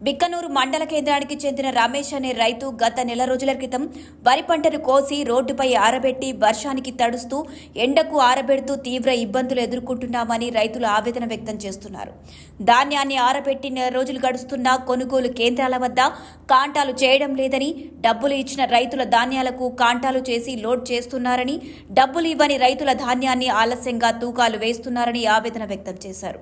బిక్కనూరు మండల కేంద్రానికి చెందిన రమేష్ అనే రైతు గత నెల రోజుల క్రితం వరి పంటను కోసి రోడ్డుపై ఆరబెట్టి వర్షానికి తడుస్తూ ఎండకు ఆరబెడుతూ తీవ్ర ఇబ్బందులు ఎదుర్కొంటున్నామని రైతులు ఆవేదన వ్యక్తం చేస్తున్నారు. ధాన్యాన్ని ఆరబెట్టి నెల రోజులు గడుస్తున్న కొనుగోలు కేంద్రాల వద్ద కాంటాలు చేయడం లేదని డబ్బులు ఇచ్చిన రైతుల ధాన్యాలకు కాంటాలు చేసి లోడ్ చేస్తున్నారని డబ్బులు ఇవ్వని రైతుల ధాన్యాన్ని ఆలస్యంగా తూకాలు వేస్తున్నారని ఆవేదన వ్యక్తం చేశారు.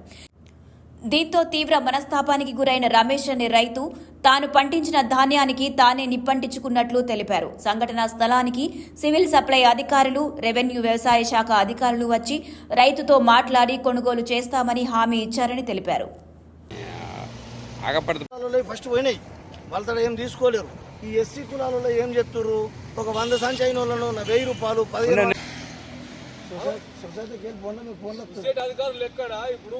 దీంతో తీవ్ర మనస్తాపానికి గురైన రమేష్ అనే రైతు తాను పండించిన ధాన్యానికి తానే నిప్పంటించుకున్నట్లు తెలిపారు. సంఘటనా స్థలానికి సివిల్ సప్లై అధికారులు రెవెన్యూ వ్యవసాయ శాఖ అధికారులు వచ్చి రైతుతో మాట్లాడి కొనుగోలు చేస్తామని హామీ ఇచ్చారని తెలిపారు. ఫస్ట్ పోయినాయి. ఏం తీసుకోలేరు. ఈ ఎస్సీ కులాలలో ఏం చెప్తుర్రు? ఒక వంద వాళ్ళను వెయ్యి రూపాయలు పదిహేను సొసై- సొసైటీకి వెళ్ళి ఫోన్లో మీ ఫోన్లో వస్తుంది. అధికారులు ఎక్కడ? ఇప్పుడు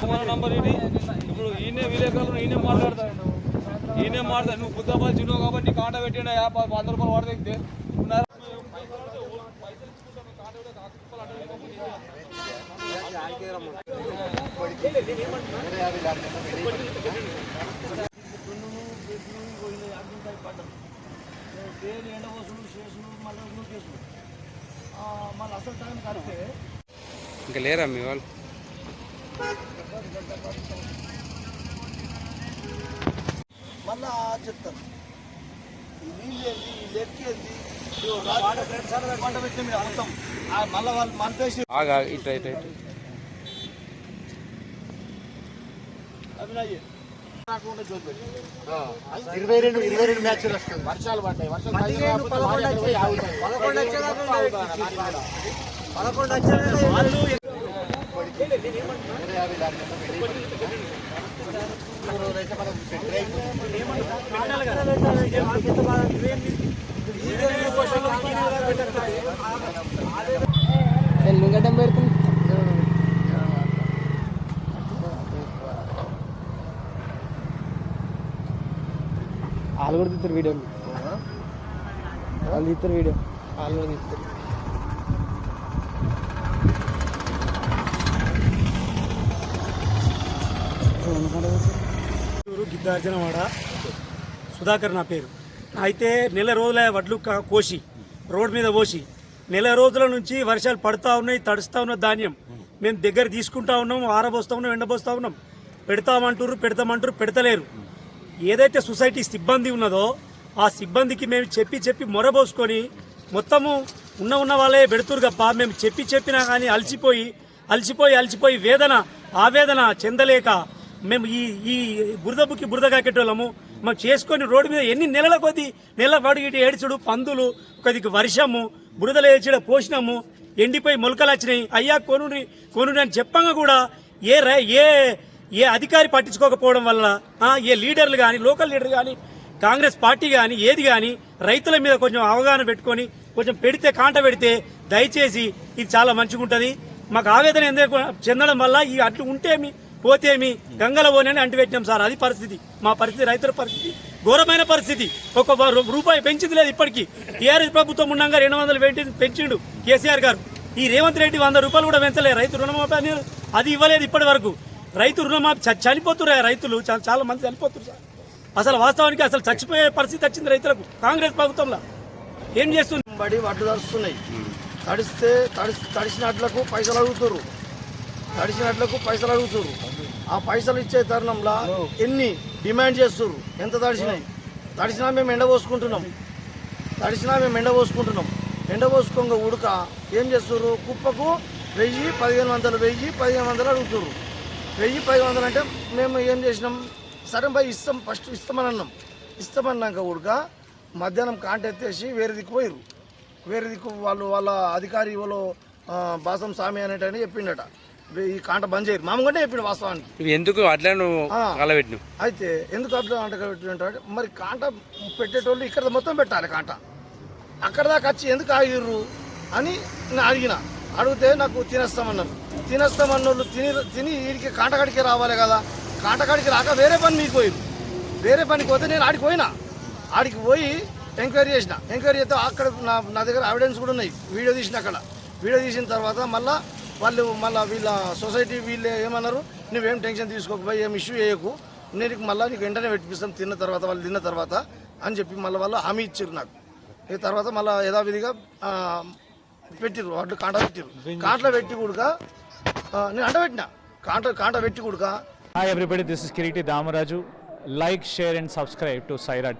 ఫోన్ నంబర్ ఇది ఇప్పుడు ఈయనే విలేకరులు ఈయనే మాట్లాడతాడు ఈయనే మాట్లాడు నువ్వు బుద్ధాబాద్ చిన్నావు కాబట్టి నీకు ఆట పెట్టిన యాభై వంద రూపాయలు వాడదగితే డైలీ ఎండవోసులు మళ్ళీ మళ్ళీ అసలు టైం కడితే ఇంకా లేరా మీ వాళ్ళు? మళ్ళా చెప్తాను. ఆగా ఇట్లా ఇట్లా ఇరవై రెండు ఇరవై రెండు మ్యాచ్లు వస్తుంది వర్షాలు పడ్డాయి. వర్షాలు పదకొండు పదకొండు పదకొండు వచ్చేదాకా వాళ్ళు వాళ్ళు కూడా తీస్తారు వీడియో వాళ్ళు తీస్తారు వీడియో. వాళ్ళు కూడా తీస్తారు. సిద్ధార్జనవాడ సుధాకర్ నా పేరు. అయితే నెల రోజుల వడ్లు కోసి రోడ్ మీద పోసి నెల రోజుల నుంచి వర్షాలు పడుతూ ఉన్నాయి తడుస్తూ ఉన్న ధాన్యం మేము దగ్గర తీసుకుంటా ఉన్నాం ఆరబోస్తా ఉన్నాం ఎండబోస్తా ఉన్నాం. పెడతామంటారు పెడతామంటారు పెడతలేరు. ఏదైతే సొసైటీ సిబ్బంది ఉన్నదో ఆ సిబ్బందికి మేము చెప్పి చెప్పి మొరబోసుకొని మొత్తము ఉన్న ఉన్న వాళ్ళే పెడుతురు తప్ప మేము చెప్పి చెప్పినా కానీ అలసిపోయి అలసిపోయి అలసిపోయి వేదన ఆవేదన చెందలేక మేము ఈ ఈ బురదబుకి బురద కాకెట్టోళ్ళము మాకు చేసుకొని రోడ్డు మీద ఎన్ని నెలల కొద్ది నెల పడి ఇటు ఏడ్చుడు పందులు కొద్దిగా వర్షము బురదలు ఏడ్చడ పోసినాము ఎండిపోయి మొలకలు వచ్చినాయి. అయ్యా కొను కొను అని చెప్పంగా కూడా ఏ రై- ఏ ఏ అధికారి పట్టించుకోకపోవడం వల్ల ఏ లీడర్లు కానీ లోకల్ లీడర్ కానీ కాంగ్రెస్ పార్టీ కానీ ఏది కానీ రైతుల మీద కొంచెం అవగాహన పెట్టుకొని కొంచెం పెడితే కాంట పెడితే దయచేసి ఇది చాలా మంచిగా ఉంటుంది మాకు ఆవేదన ఎందుకు చెందడం వల్ల ఈ అట్లు ఉంటేమి పోతేమి గంగల పోనని అంటిపెట్టినాం సార్. అది పరిస్థితి. మా పరిస్థితి రైతుల పరిస్థితి. ఘోరమైన పరిస్థితి. ఒక రూపాయి పెంచింది లేదు ఇప్పటికీ. టీఆర్ఎస్ ప్రభుత్వం ఉండగా రెండు వందలు పెంచిండు కేసీఆర్ గారు. ఈ రేవంత్ రెడ్డి వంద రూపాయలు కూడా పెంచలేదు రైతు రుణమాఫీ అది ఇవ్వలేదు ఇప్పటి వరకు. రైతు రుణమాఫీ చ- చనిపోతున్నారు రైతులు. చా- చాలా మంది చనిపోతున్నారు సార్. అసలు వాస్తవానికి అసలు చచ్చిపోయే పరిస్థితి వచ్చింది రైతులకు. కాంగ్రెస్ ప్రభుత్వంలో ఏం చేస్తుంది బడి వడ్లు తడుస్తున్నాయి. తడిస్తే తడిసి తడిసినట్లకు పైసలు అడుగుతున్నారు తడిసినట్లకు పైసలు అడుగుతారు ఆ పైసలు ఇచ్చే తరుణంలో ఎన్ని డిమాండ్ చేస్తారు ఎంత తడిసినాయి? తడిసినా మేము ఎండ పోసుకుంటున్నాం. తడిసినా మేము ఎండ పోసుకుంటున్నాం. ఎండ పోసుకోగా ఉడక ఏం చేస్తారు కుప్పకు వెయ్యి పదిహేను వందలు వెయ్యి పదిహేను వందలు అడుగుతారు వెయ్యి పదిహేను వందలు అంటే మేము ఏం చేసినాం? సరే భయ్ ఇస్తాం ఫస్ట్ ఇస్తామని అన్నాం. ఇస్తామన్నాక ఉడక మధ్యాహ్నం కాంట ఎత్తేసి వేరే దిక్కు పోయారు వేరే దిక్కు వాళ్ళు వాళ్ళ అధికారి వాళ్ళు బాసం స్వామి అనేటని చెప్పిండట. ఈ కాంట బంద్ చేయరు మామూలుగానే చెప్పిండు వాస్తవానికి. ఇవి ఎందుకు అట్లా నువ్వు అయితే ఎందుకు అట్లా అంట పెట్టింటారు మరి కాంట పెట్టేటోళ్ళు ఇక్కడ మొత్తం పెట్టాలి కాంట. అక్కడ దాకా వచ్చి ఎందుకు ఆగిర్రు అని నేను అడిగిన. అడిగితే నాకు తినేస్తామన్నారు. తినేస్తామన్నోళ్ళు తిని తిని వీడికి కాంటకాడికి రావాలి కదా. కాంటకాడికి రాక వేరే పని మీకు పోయి వేరే పనికి పోతే నేను ఆడికి పోయినా. ఆడికి పోయి ఎంక్వైరీ చేసిన. ఎంక్వైరీ చేస్తే అక్కడ నా నా దగ్గర ఎవిడెన్స్ కూడా ఉన్నాయి. వీడియో తీసిన అక్కడ. వీడియో తీసిన తర్వాత మళ్ళా వాళ్ళు మళ్ళీ వీళ్ళ సొసైటీ వీళ్ళు ఏమన్నారు? నువ్వేం టెన్షన్ తీసుకోకపోయి ఏం ఇష్యూ చేయకు. నేను మళ్ళీ నీకు వెంటనే పెట్టిస్తాం తిన్న తర్వాత వాళ్ళు తిన్న తర్వాత అని చెప్పి మళ్ళీ వాళ్ళు హామీ ఇచ్చారు నాకు. ఈ తర్వాత మళ్ళీ యథావిధిగా పెట్టిరు పెట్టిర్రు వాళ్ళు కాంట పెట్టిరు కాంటలో పెట్టి కూడక నేను అంట పెట్టిన. కాంట కాంట పెట్టి కూడక. Hi this this is Kiriti Damaraju. Like, share and subscribe to Saira